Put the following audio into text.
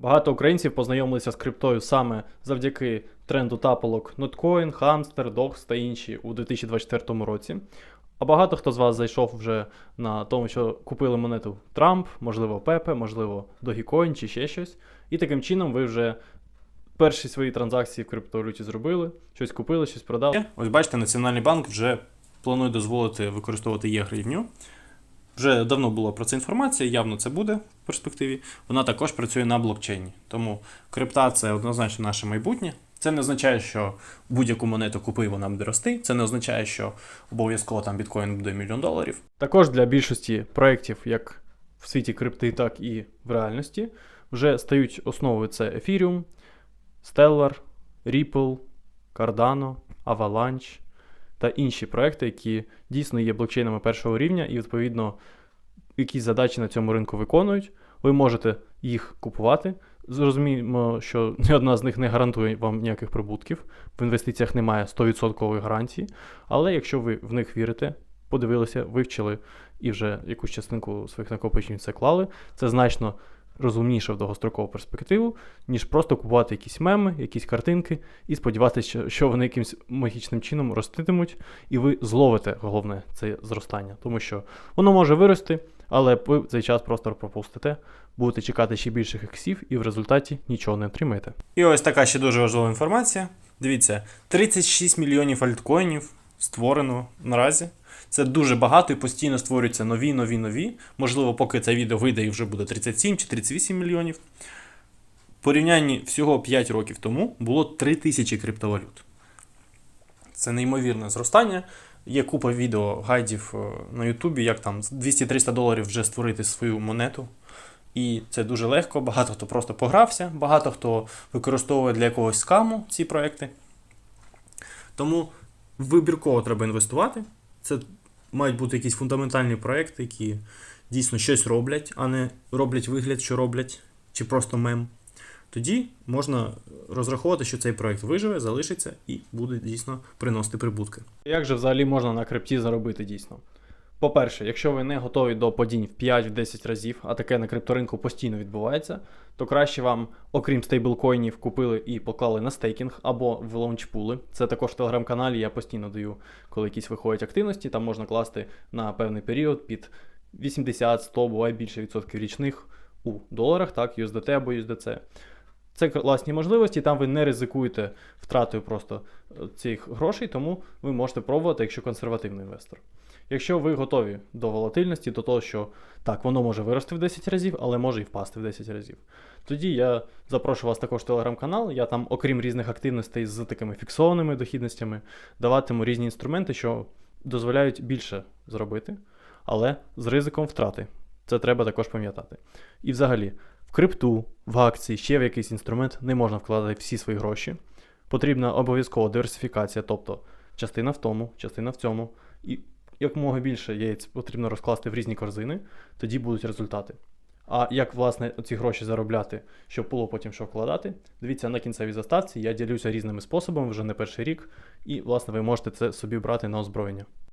Багато українців познайомилися з криптою саме завдяки тренду тапалок Notcoin, Hamster, Dox та інші у 2024 році. А багато хто з вас зайшов вже на тому, що купили монету Трамп, можливо, Пепе, можливо, Dogecoin чи ще щось. І таким чином ви вже перші свої транзакції в криптовалюті зробили, щось купили, щось продали. Ось бачите, Національний банк вже планує дозволити використовувати є-гривню. Вже давно була про це інформація, явно це буде в перспективі. Вона також працює на блокчейні. Тому крипта це однозначно наше майбутнє. Це не означає, що будь-яку монету купи, вона буде рости. Це не означає, що обов'язково там біткоін буде мільйон доларів. Також для більшості проєктів, як в світі крипти, так і в реальності, вже стають основою це Ethereum, Stellar, Ripple, Cardano, Avalanche та інші проекти, які дійсно є блокчейнами першого рівня і, відповідно, якісь задачі на цьому ринку виконують. Ви можете їх купувати. Зрозуміємо, що ні одна з них не гарантує вам ніяких прибутків. В інвестиціях немає 100% гарантії. Але якщо ви в них вірите, подивилися, вивчили і вже якусь частинку своїх накопичень це клали, це значно розумніше в довгострокову перспективу, ніж просто купувати якісь меми, якісь картинки і сподіватися, що- вони якимось магічним чином роститимуть, і ви зловите головне це зростання, тому що воно може вирости, але ви цей час просто пропустите, будете чекати ще більших іксів, і в результаті нічого не отримаєте. І ось така ще дуже важлива інформація. Дивіться, 36 мільйонів альткоїнів створено наразі. Це дуже багато і постійно створюються нові, нові, нові. Можливо, поки це відео вийде і вже буде 37 чи 38 мільйонів. В порівнянні всього 5 років тому було 3 тисячі криптовалют. Це неймовірне зростання. Є купа відео гайдів е, на Ютубі, як там з 200-300 доларів вже створити свою монету. І це дуже легко. Багато хто просто погрався, багато хто використовує для якогось скаму ці проекти. Тому вибірково треба інвестувати. Це мають бути якісь фундаментальні проекти, які дійсно щось роблять, а не роблять вигляд, що роблять, чи просто мем. Тоді можна розраховувати, що цей проект виживе, залишиться і буде дійсно приносити прибутки. Як же взагалі можна на крипті заробити дійсно? По-перше, якщо ви не готові до падінь в 5-10 разів, а таке на крипторинку постійно відбувається, то краще вам, окрім стейблкоїнів, купили і поклали на стейкінг або в лаунчпули. Це також в телеграм-каналі я постійно даю, коли якісь виходять активності, там можна класти на певний період під 80, 100, буває більше відсотків річних у доларах, так, USDT або USDC. Це класні можливості, там ви не ризикуєте втратою просто е, цих грошей, тому ви можете пробувати, якщо консервативний інвестор. Якщо ви готові до волатильності, до того, що так, воно може вирости в 10 разів, але може і впасти в 10 разів. Тоді я запрошую вас також в телеграм-канал. Я там, окрім різних активностей з такими фіксованими дохідностями, даватиму різні інструменти, що дозволяють більше зробити, але з ризиком втрати. Це треба також пам'ятати. І взагалі, в крипту, в акції, ще в якийсь інструмент не можна вкладати всі свої гроші. Потрібна обов'язково диверсифікація, тобто частина в тому, частина в цьому. І якомога більше яєць потрібно розкласти в різні корзини, тоді будуть результати. А як, власне, ці гроші заробляти, щоб було потім що вкладати, дивіться на кінцевій заставці, я ділюся різними способами вже не перший рік, і, власне, ви можете це собі брати на озброєння.